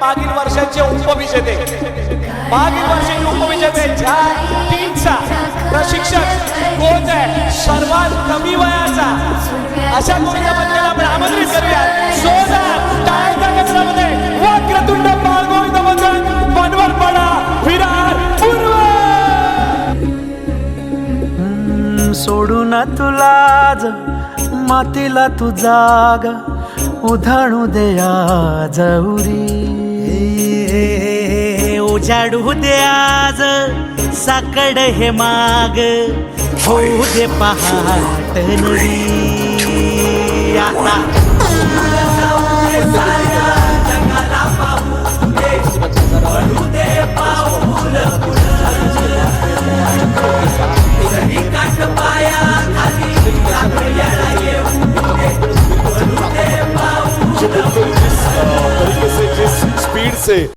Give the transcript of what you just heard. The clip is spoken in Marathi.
मागील वर्षाचे उपविजेते. मागील वर्षाचे उपविजेते ज्या टीमचा प्रशिक्षक कोच आहे सर्वात कमी वयाचा अशा कोणत्या बद्दल आपण आमंत्रित करूया? जोरदार टाळ्यांच्या गजरामध्ये वक्रतुंड बाळगोविंद वचन बनवरपडा विरार पूर्व! सोडू ना तुलाज मातीला तू जाग उधाणू दया जौरी उजाडू दे आज साकड हे माग. होऊ दे पहाट नवी See.